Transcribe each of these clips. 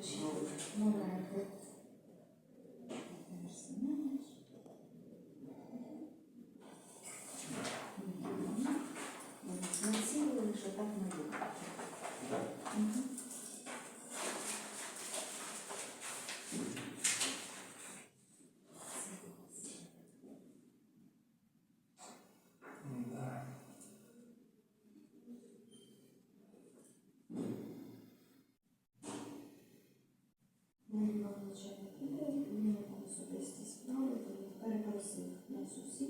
不行弄来 не піде, він там особисті справи, перепросив нас усіх.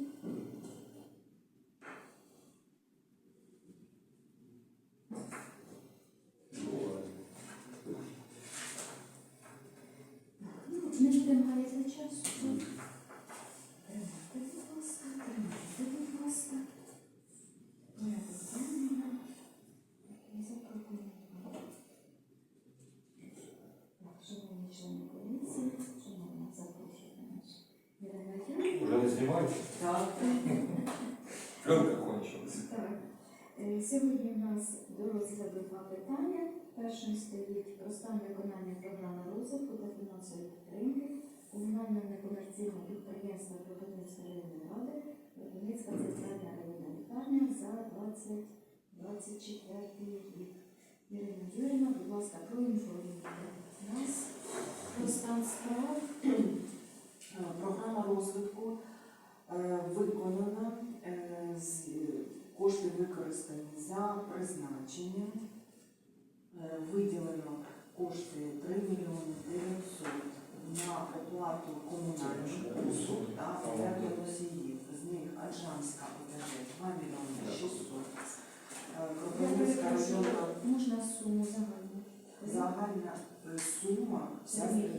Ну, не будемо гаяти часу. Тримайте, будь ласка, тримайте, будь ласка. Порядок денний. І запропонуємо. Так, шановні члени комісії, шановна запрошена наша Ірина Уже? Так. Пленка кончилась. Так. Е, Сьогодні у нас до розгляду два питання. Першим стоїть про стан виконання програми розвитку та фінансової підтримки комунального некомерційного підприємства Кропивницької районної ради Кропивницька центральна районна лікарня за 2024 рік. Ірина Юрійовна, будь ласка, проінформуйте нас про стан справ. Е, Програма розвитку виконана, е, з- кошти використані за призначенням. Е, Виділено кошти 3 мільйони 900 на оплату комунальних послуг та оплату носіїв. З них Аджанська ОТГ 2 мільйони 600. Е, Я Кропивницька районна можна суму загальну? Загальна е, сума вся е,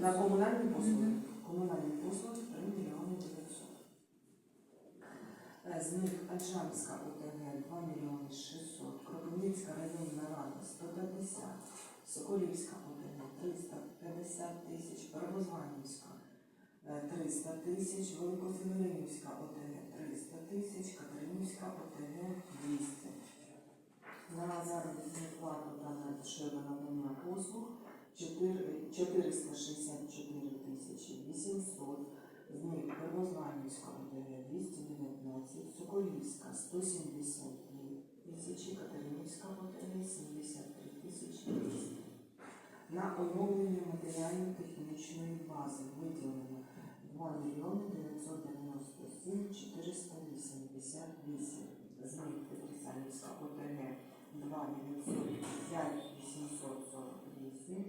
на комунальні послуги. Комунальні послуги 3 мільйони 900. Е, З них Аджанська ОТГ 2 мільйони 600, Кропивницька районна рада 150, Соколівська ОТГ 350 тисяч, Первозванівська е, 300 тисяч, Великофілеринівська ОТГ 300 тисяч, Катеринівська ОТГ 200 на заробітну плату та дешеве надання послуг 464 тисячі 800, з них Первозванівська ОТГ 219, Соколівська 172 тисячі, Катеринівська ОТГ 73 тисячі 200. На оновлення матеріально-технічної бази виділено 2 мільйони 997 488, з них Петросянівська ОТГ 2 905 848,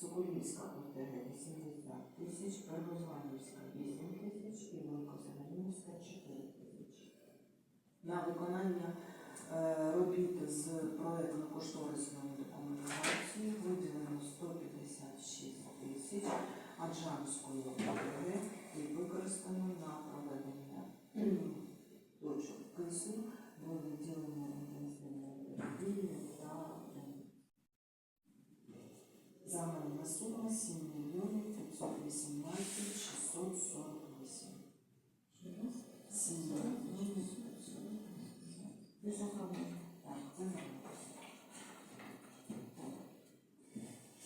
Соколівська ОТГ 80 тисяч, Первозванівська 8 тисяч і Великозеленівська 4 тисячі. На виконання е, робіт з проєктно-кошторисної документації виділено 156 тисяч Аджанської ОТГ і використано на проведення точок кисню до відділення інтенсивної терапії та е, загальна сума 7 мільйонів 518 648. 7 мільйонів 548. Ви. Так, нормально.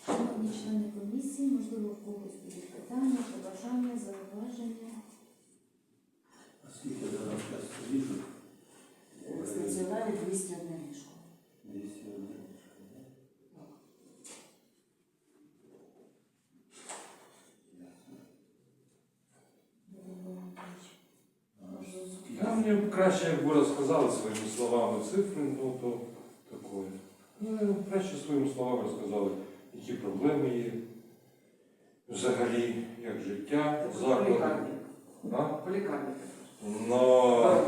Шановні члени комісії, можливо, в когось будуть питання, побажання, зауваження. А скільки зараз час ліжок? В стаціонарі 201 ліжко. 201. Володимир Анатолійович, може, Та мені краще, якби розказали своїми словами цифри, ну то такое. Ну, краще своїми словами розказали, які проблеми є. Взагалі, як життя, заклади. лікарні. А? По лікарні. Но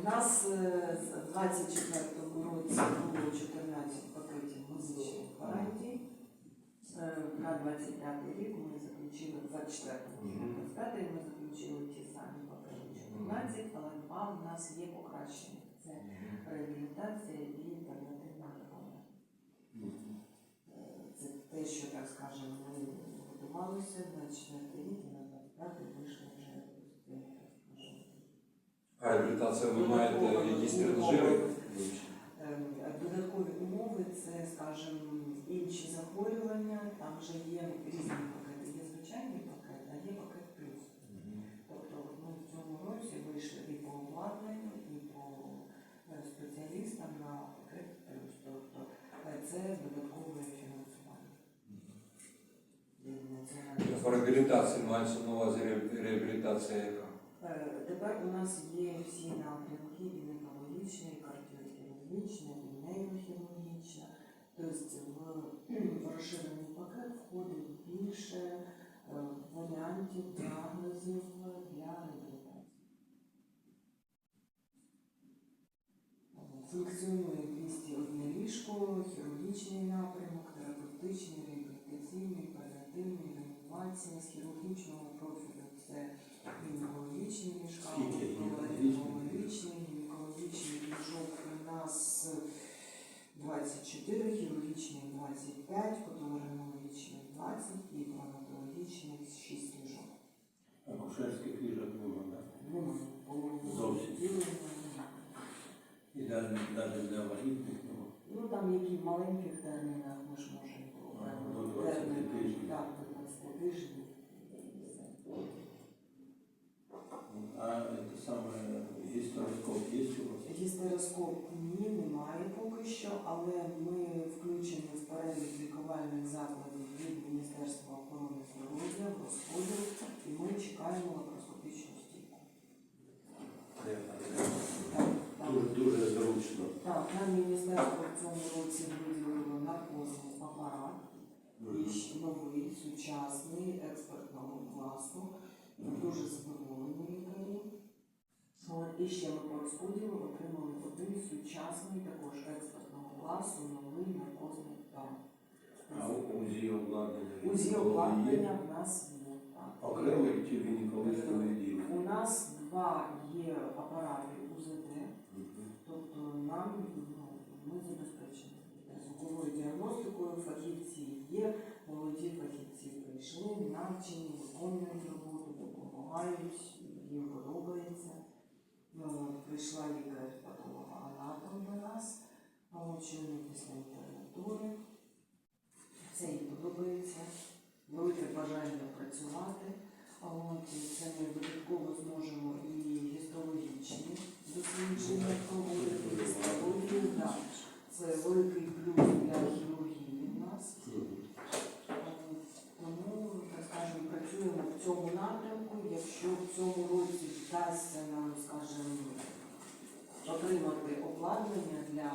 У нас е, з 24-го році було 14 пакетів музичних гарантій. Е, На 25 рік ми заключили, 24-го, Мгм. 25 ми заключили ті самі пакети 14, але два в нас є покращення. Це реабілітація і альтернативна допомога. Е, Це те, що, так скажемо, ми готувалися на 4 рік і на 25 вийшли вже а реабілітація ви маєте якісь тренажери? Ем, Додаткові умови це, скажімо, скажімо, інші захворювання, там вже є різні пакети. Є звичайний пакет, а є пакет плюс. Тобто ми в цьому році вийшли і по обладнанню, і по е, спеціалістам на пакет плюс. Тобто е, це додаткове фінансування. реабілітації мається на увазі реабілітація яка? Е, Тепер у нас є всі напрямки і гінекологічна, і кардіохірургічна, і нейрохірургічна. Тобто в розширений пакет входить більше варіантів діагнозів для реабілітації. Функціонує 201 ліжко, хірургічний напрямок, терапевтичний, реабілітаційний, паліативний, реанімація з хірургічного профілю. Це гінекологічні ліжка, гінекологічний, гінекологічний ліжок у нас 24, хірургічний 25, патологічний 20 і травматологічний 6 ліжок. Акушерських ліжок нема, да? Немає Зовсім. Відділення, немає. І навіть, навіть для вагітних. Ну там які в маленьких термінах ми ж можемо до 20 термін, тижнів. Так, до 20 тижнів. А це саме гістероскоп є у вас? Гістероскоп ні, немає поки що, але ми включені в перелік лікувальних закладів від Міністерства охорони здоров'я в розподіл, і ми чекаємо лапароскопічну стійку. Де? Так, так. Дуже, дуже зручно. Так, нам міністерство в цьому році виділило наркозний апарат, більш новий, сучасний, експертного класу. Ми дуже задоволені лікарі. І ще ми по розподілу отримали один сучасний, також експертного класу, новий наркозний апарат. А УЗІ обладнання? УЗІ обладнання в нас є. Окремо чи в гінекологічному відділі? У нас два є апарати УЗД. Тобто нам ну, ми забезпечені звуковою діагностикою, фахівці є, молоді фахівці прийшли, навчені, виконують роботу, допомагають, їм подобається. Ну, прийшла лікар-патолога-анатом до нас, а от чоловік після інтернатури. Це їй подобається, велике бажання працювати. А от і це ми додатково зможемо і гістологічні Це великий плюс для хірургії в нас. Тому, так скажемо, працюємо в цьому напрямку. Якщо в цьому році вдасться нам, скажімо, отримати обладнання для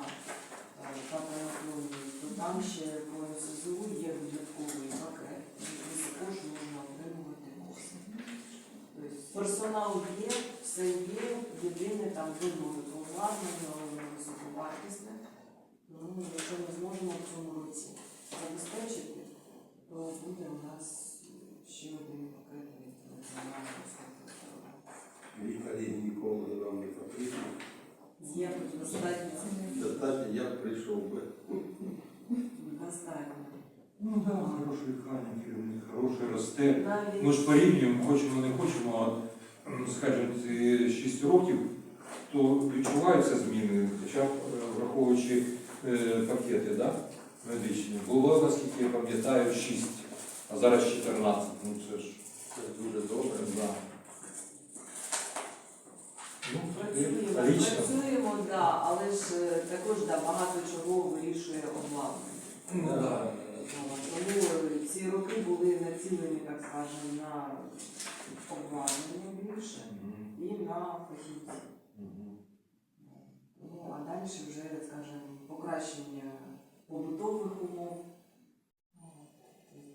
патології, то там ще по НСЗУ є додатковий пакет, який також можна отримувати кошти. Персонал є, все є, єдине там вимоги воно високовартісне. Ну, якщо ми зможемо в цьому році забезпечити, то буде у нас ще один пакет від національного. Лікарі ніколи вам не потрібні. Є достатньо. Достатньо, я прийшов би. Достатньо. Ну так, да, хороший лікарня, керівник, хороший росте. Ми ж порівнюємо, хочемо, не хочемо, а скажімо, ці 6 років, то відчуваються зміни, хоча б е, враховуючи е, пакети да, медичні. Було, наскільки я пам'ятаю, 6, а зараз 14. Ну це ж Це дуже добре. да. Ну, працюємо, лічно. працюємо, да, але ж е, також да, багато чого вирішує обладнання. Ну, да. Тому ці роки були націлені, так скажемо, на обладнання більше і на фахівців. Мгм. Ну, а далі вже, скажімо, покращення побутових умов.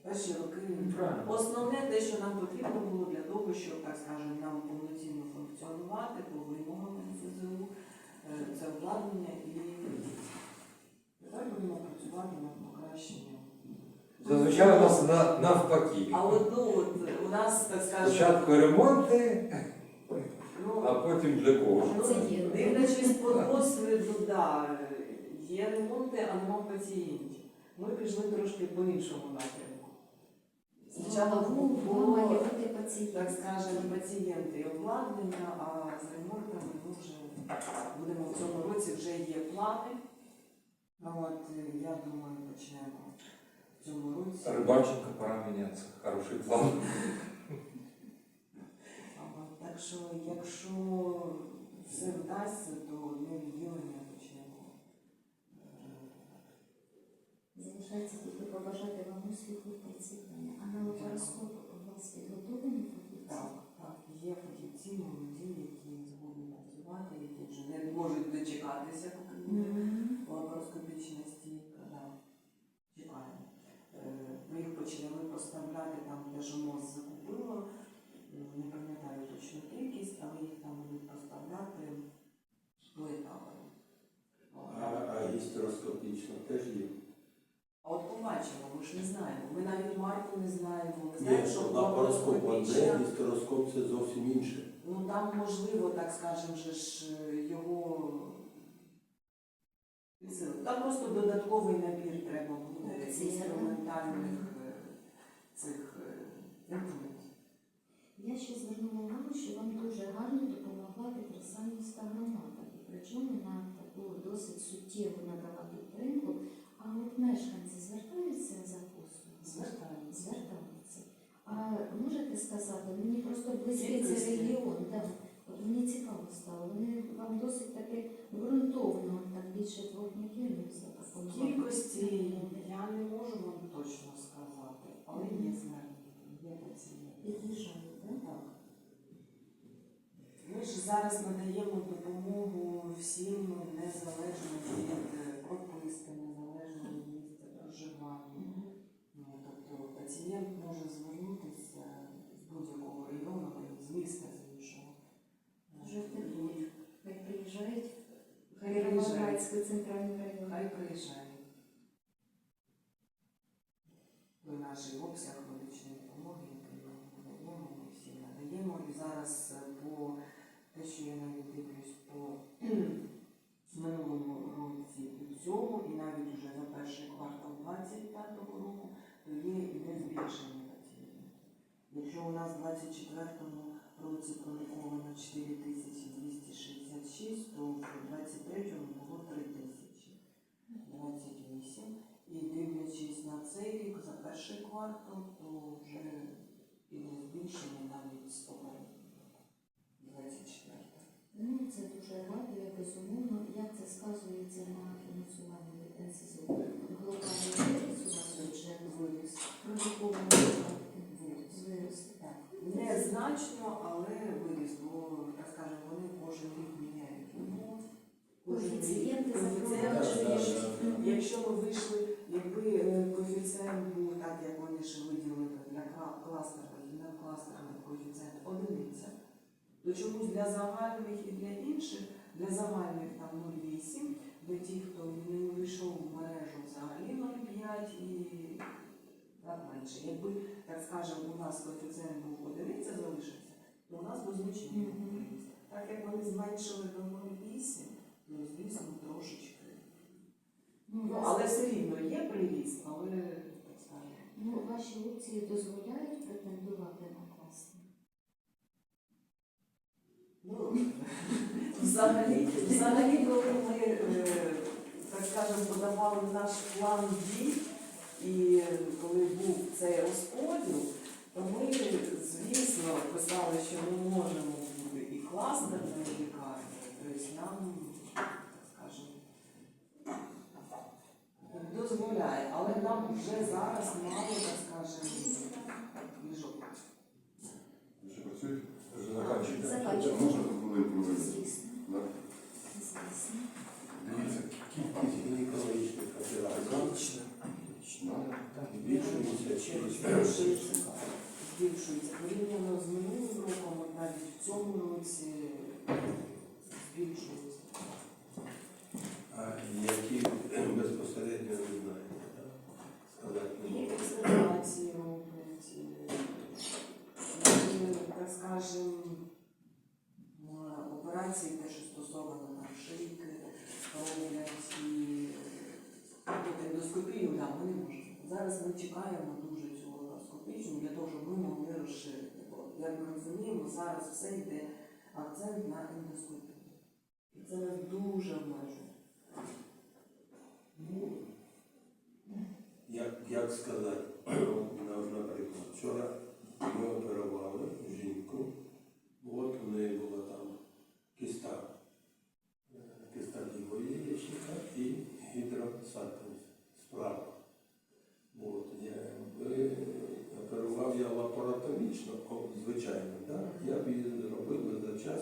Перші роки Ну, правильно. Основне те, що нам потрібно було для того, щоб, так скажемо, нам повноцінно функціонувати по вимогам НСЗУ, е, це обладнання і тепер будемо працювати над покращенням. Зазвичай у нас на, навпаки. А от, ну, от у нас, так скажемо, Спочатку ремонти, а потім для кого. Ну, Це є. Дивлячись по досвіду, да, є ремонти, а нема пацієнтів. Ми пішли трошки по іншому напрямку. Спочатку Голову було, так скажемо, пацієнти і обладнання, а з ремонтами ми вже будемо в цьому році вже є плани. Ну от я думаю, почнемо в цьому році. Рыбальченко пора меняться. Хороший план. Так що, якщо все вдасться, то ми відділення почнемо. е, Залишається тільки побажати вам успіху в процвітання. А на лапароскоп у вас підготовлені фахівці? Так, так, є фахівці, молоді, які згодні працювати, які вже не можуть дочекатися. Да. Чекаємо. Е, Ми їх почали поставляти там, де ЖМОЗ закупило. М, Не пам'ятаю точну кількість, але їх там будуть поставляти поетапами. А, а гістероскопічно теж є. А от побачимо, ми ж не знаємо. Ми навіть марку не знаємо. Ми Ні, що лапароскоп одне, лапароскопічна, гістероскоп це зовсім інше. ну там можливо, так скажемо, же ж е, його. Там просто додатковий набір треба буде Опції, інструментальних е, цих е, інструментів. Я ще звернула увагу, що вам дуже гарно допомогла Петросанівська громада. І причому на таку досить суттєву надала підтримку. А от мешканці звертаються за послугами? Звертаємося. Звертаються. А можете сказати, мені просто близький цей регіон, да. От мені цікаво стало. Вони вам досить таки ґрунтовно, там більше двох мільйонів запропонували. Кількості я не можу вам точно сказати, але є звернення, є пацієнти. Під'їжджають, так? Так. Ми ж зараз надаємо допомогу всім незалежно від е, прописки, незалежно від місця проживання. Ну, тобто пацієнт може звернутися з будь-якого району, з міста з іншого. Вже тепло. Хай приїжджають Хай приїжджають. Кіровоградську центральну район. Хай приїжджає. Ми наш обсяг медичної допомоги, який ми надаємо, ми всі надаємо. І зараз е, те, що я навіть дивлюсь по минулому році і цьому, і навіть уже за перший квартал 25-го року, то є іде збільшення пацієнтів. Якщо у нас в 24-му році проліковано 4266, то в 23-му було 3028. І дивлячись на цей рік, за перший квартал, то вже іде збільшення навіть з попереднього 24 Ну, це дуже радує, безумовно. Як це сказується на фінансуванні НСЗУ? Глобальний бюджет виріс. продуковані виріс. Незначно, але виріс, бо, так скажемо, вони кожен рік міняють умови. Коефіцієнти коефіцієнт запроваджують. Якщо ми вийшли, якби е, коефіцієнт був так, як вони ще виділили для кла- кластерних і надкластерних коефіцієнт одиниця, то чомусь для загальних і для інших, для загальних там 0,8, для тих, хто не вийшов в мережу взагалі 0,5 і так менше. Якби, так скажемо, у нас коефіцієнт був одиниця залишився, то у нас би значення приріст. Так як вони зменшили до 0,8, то звісно трошечки. Ну, Ну, але все рівно є приріст, але так скажемо. ну, ваші опції дозволяють претендувати на класні? Ну, взагалі, взагалі, коли ми, е, так скажемо, подавали наш план дій, і коли був цей розподіл, то ми, звісно, писали, що ми можемо бути і кластерною лікарнею, тобто нам, так скажемо, дозволяє, але нам вже зараз мало, так скажемо, ліжок. Ви вивести? Звісно, Да? Дивіться? Збільшується. Порівняно з минулим роком, навіть в цьому році збільшується. А які безпосередньо не так? Сказати не можу. експлуатації роблять, і, і, так скажемо, операції, те, що стосовано там шийки, роблять і тобто ендоскопію, да, ми не можемо. Зараз ми чекаємо дуже цю ендоскопічну для того, щоб ми могли розширити. Бо, як ми розуміємо, зараз все йде акцент на ендоскопію. І це нас дуже обмежує. як сказати, от, наприклад, вчора ми оперували жінку, от у неї була там киста, е, киста лівої яєчника і гідросальпинс справа. От, я би оперував я лапаратомічно, звичайно, да? я б її зробив би за час,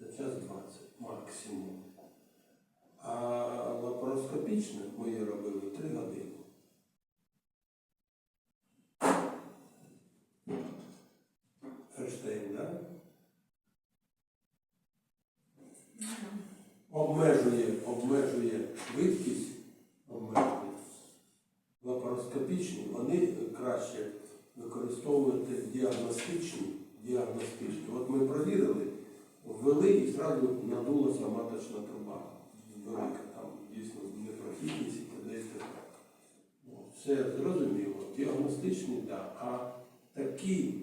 за час 20 максимум. А лапароскопічно ми її робили 3 години. Ферштейн, да? Обмежує, обмежує швидкість, обмежує. Лапароскопічні, вони краще використовувати діагностичні, діагностичні. От ми провірили, ввели і одразу надулася маточна труба. Велика там дійсно непрохідність і т.д. і т.п. Ну, Все зрозуміло. Діагностичні, так. Да. А такі,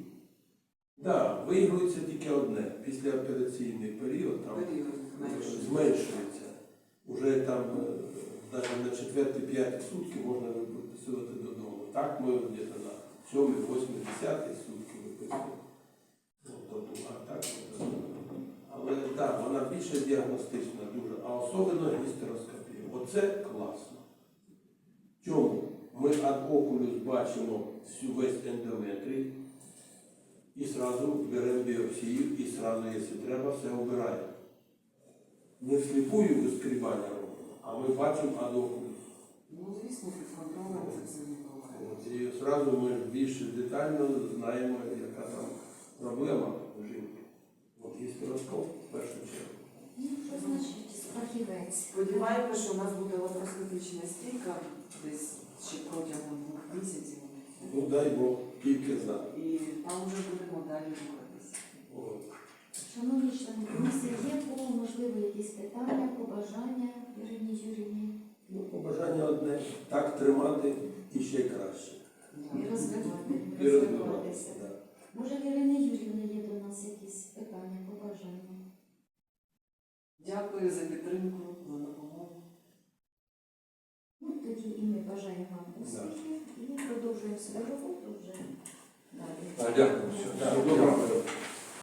да, виігрується тільки одне. Післяопераційний період там зменшується. Уже там навіть на четверті, п'яті сутки можна виписувати додому. Так ми десь на сьомі, восьмі, десяті сутки виписуємо. Тобто, е, але так, вона більше діагностична дуже, а особливо гістероскопія. Оце класно. Чому? Ми ад окулюс бачимо всю весь ендометрій і одразу беремо біопсію, і одразу, якщо треба, все обираємо не всліпую вискрібання робимо, а ми бачимо ад окулюс. Ну, звісно, під це І одразу ми більш детально знаємо, яка там проблема у жінки. От гістероскоп в першу чергу. Ну, що значить фахівець? Сподіваємося, що у нас буде лапароскопічна стійка десь ще протягом двох місяців. Ну дай Бог, тільки за. І там вже будемо далі рухатися. Шановні члени комісії, є по можливо якісь питання, побажання Ірині Юрівні Ну, побажання одне так тримати і ще краще. І розвивати, І розвиватися. да. Може, в Ірини Юрівни є до нас якісь питання, побажання? Дякую за підтримку, за допомогу. Ну, тоді і ми бажаємо вам успіхів і продовжуємо свою роботу вже далі. Дякую. Дякую.